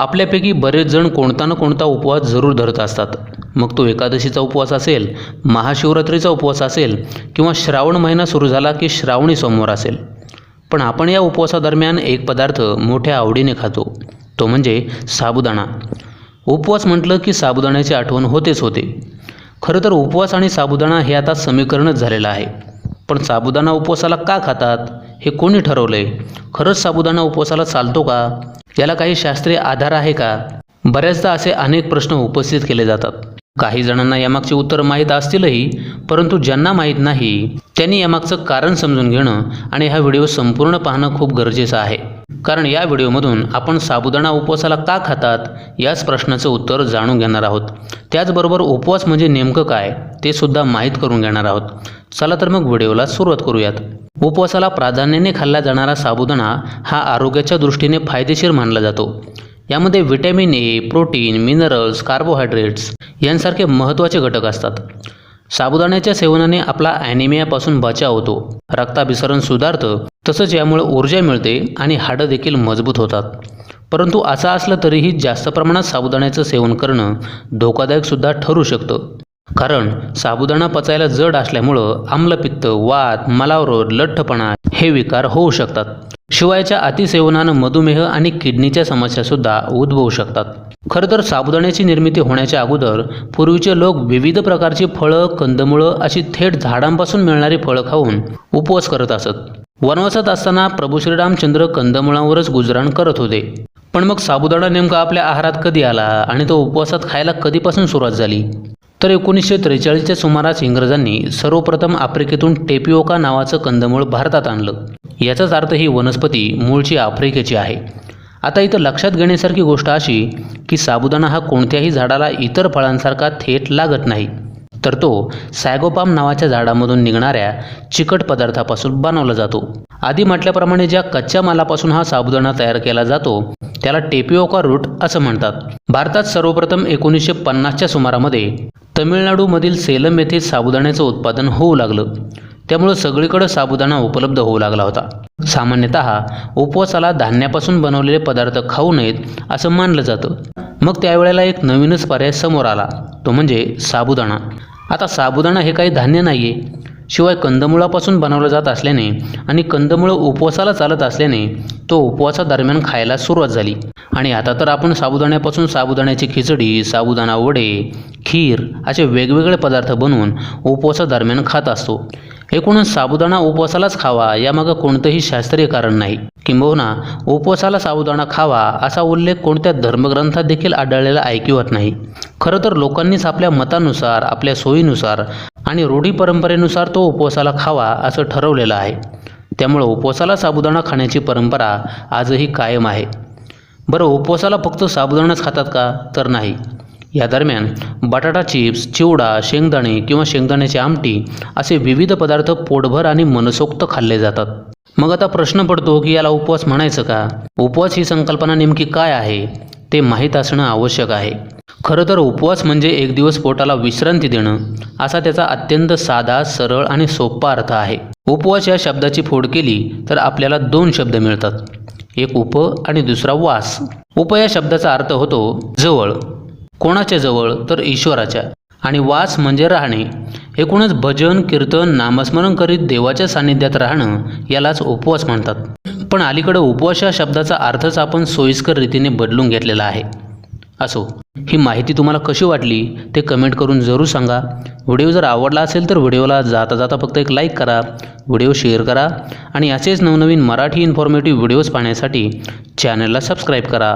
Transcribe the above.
आपल्यापैकी बरेच जण कोणता ना कोणता उपवास जरूर धरत असतात. मग तो एकादशीचा उपवास असेल महाशिवरात्रीचा उपवास असेल किंवा श्रावण महिना सुरू झाला की श्रावणी सोमवार असेल. पण आपण या उपवासादरम्यान एक पदार्थ मोठ्या आवडीने खातो तो म्हणजे साबुदाणा. उपवास म्हटलं की साबुदाण्याची आठवण होतेच होते. खरं तर उपवास आणि साबुदाणा हे आता समीकरणच झालेलं आहे. पण साबुदाणा उपवासाला का खातात? हे कोणी ठरवलं आहे खरंच साबुदाणा उपवासाला चालतो का? याला काही शास्त्रीय आधार आहे का? बऱ्याचदा असे अनेक प्रश्न उपस्थित केले जातात. काही जणांना यामागची उत्तरं माहीत असतीलही परंतु ज्यांना माहीत नाही त्यांनी यामागचं कारण समजून घेणं आणि हा व्हिडिओ संपूर्ण पाहणं खूप गरजेचं आहे. कारण या व्हिडिओमधून आपण साबुदाणा उपवासाला का खातात याच प्रश्नाचं उत्तर जाणून घेणार आहोत. त्याचबरोबर उपवास म्हणजे नेमकं काय ते सुद्धा माहीत करून घेणार आहोत. चला तर मग व्हिडिओला सुरुवात करूयात. उपवासाला प्राधान्याने खाल्ला जाणारा साबुदाणा हा आरोग्याच्या दृष्टीने फायदेशीर मानला जातो. यामध्ये vitamin A protein minerals carbohydrates यांसारखे महत्त्वाचे घटक असतात. साबुदाण्याच्या सेवनाने आपला ॲनिमियापासून बचाव होतो. रक्ताभिसरण सुधारतं तसंच यामुळे ऊर्जा मिळते आणि हाडं देखील मजबूत होतात. परंतु असं असलं तरीही जास्त प्रमाणात साबुदाण्याचं सेवन करणं धोकादायकसुद्धा ठरू शकतं. कारण साबुदाणा पचायला जड असल्यामुळं आम्लपित्त वात मलावरोध लठ्ठपणा हे विकार होऊ शकतात. शिवायच्या अतिसेवनानं मधुमेह आणि किडनीच्या समस्यासुद्धा उद्भवू शकतात. खरं तर साबुदाण्याची निर्मिती होण्याच्या अगोदर पूर्वीचे लोक विविध प्रकारची फळं कंदमुळं अशी थेट झाडांपासून मिळणारी फळं खाऊन उपवास करत असत. वनवासात असताना प्रभू श्रीरामचंद्र कंदमुळांवरच गुजराण करत होते. पण मग साबुदाणा नेमका आपल्या आहारात कधी आला आणि तो उपवासात खायला कधीपासून सुरुवात झाली? तर एकोणीसशे त्रेचाळीसच्या सुमारास इंग्रजांनी सर्वप्रथम आफ्रिकेतून टेपिओका नावाचं कंदमूळ भारतात आणलं. याचाच अर्थ ही वनस्पती मूळची आफ्रिकेची आहे. आता इथं लक्षात घेण्यासारखी गोष्ट अशी की साबुदाणा हा कोणत्याही झाडाला इतर फळांसारखा थेट लागत नाही. तर तो सॅगोपाम नावाच्या झाडामधून निघणाऱ्या चिकट पदार्थापासून बनवला जातो. आधी म्हटल्याप्रमाणे ज्या कच्च्या मालापासून हा साबुदाणा तयार केला जातो त्याला टेपिओका रूट असं म्हणतात. भारतात सर्वप्रथम एकोणीसशे पन्नासच्या सुमारामध्ये तमिळनाडूमधील सेलम येथे साबुदाण्याचं उत्पादन होऊ लागलं. त्यामुळं सगळीकडं साबुदाणा उपलब्ध होऊ लागला होता. सामान्यतः उपवासाला धान्यापासून बनवलेले पदार्थ खाऊ नयेत असं मानलं जातं. मग त्यावेळेला एक नवीनच पर्याय समोर आला. तो म्हणजे साबुदाणा. आता साबुदाणा हे काही धान्य नाही आहे शिवाय कंदमुळापासून बनवलं जात असल्याने आणि कंदमुळं उपवासाला चालत असल्याने तो उपवासादरम्यान खायला सुरुवात झाली. आणि आता तर आपण साबुदाण्यापासून साबुदाण्याची खिचडी साबुदाणा वडे खीर असे वेगवेगळे पदार्थ बनवून उपवासादरम्यान खात असतो. एकूणच साबुदाणा उपवासालाच खावा यामागं कोणतंही शास्त्रीय कारण नाही. किंबहुना उपवासाला साबुदाणा खावा असा उल्लेख कोणत्या धर्मग्रंथात देखील आढळलेला ऐकिवत नाही. खरं तर लोकांनीच आपल्या मतानुसार आपल्या सोयीनुसार आणि रूढी परंपरेनुसार तो उपवासाला खावा असं ठरवलेलं आहे. त्यामुळं उपवासाला साबुदाणा खाण्याची परंपरा आजही कायम आहे. बरं उपवासाला फक्त साबुदाणाच खातात का? तर नाही. या दरम्यान बटाटा चिप्स चिवडा शेंगदाणे किंवा शेंगदाण्याची आमटी असे विविध पदार्थ पोटभर आणि मनसोक्त खाल्ले जातात. मग आता प्रश्न पडतो की याला उपवास म्हणायचं का? उपवास ही संकल्पना नेमकी काय आहे? ते माहीत असणं आवश्यक आहे. खरं तर उपवास म्हणजे एक दिवस पोटाला विश्रांती देणं असा त्याचा अत्यंत साधा सरळ आणि सोपा अर्थ आहे. उपवास या शब्दाची फोड केली तर आपल्याला दोन शब्द मिळतात. एक उप आणि दुसरा वास. उप या शब्दाचा अर्थ होतो जवळ. कोणाच्या जवळ तर ईश्वराच्या. आणि वास म्हणजे राहणे. एकूणच भजन कीर्तन नामस्मरण करीत देवाच्या सान्निध्यात राहणं यालाच उपवास म्हणतात. पण अलीकडं उपवास या शब्दाचा अर्थच आपण सोयीस्कर रीतीने बदलून घेतलेला आहे. असो ही माहिती तुम्हाला कशी वाटली ते कमेंट करून जरूर सांगा. व्हिडिओ जर आवडला असेल तर व्हिडिओला जाता जाता फक्त एक लाईक करा व्हिडिओ शेअर करा आणि असेच नवनवीन मराठी इन्फॉर्मेटिव्ह व्हिडिओज पाहण्यासाठी चॅनलला सबस्क्राईब करा.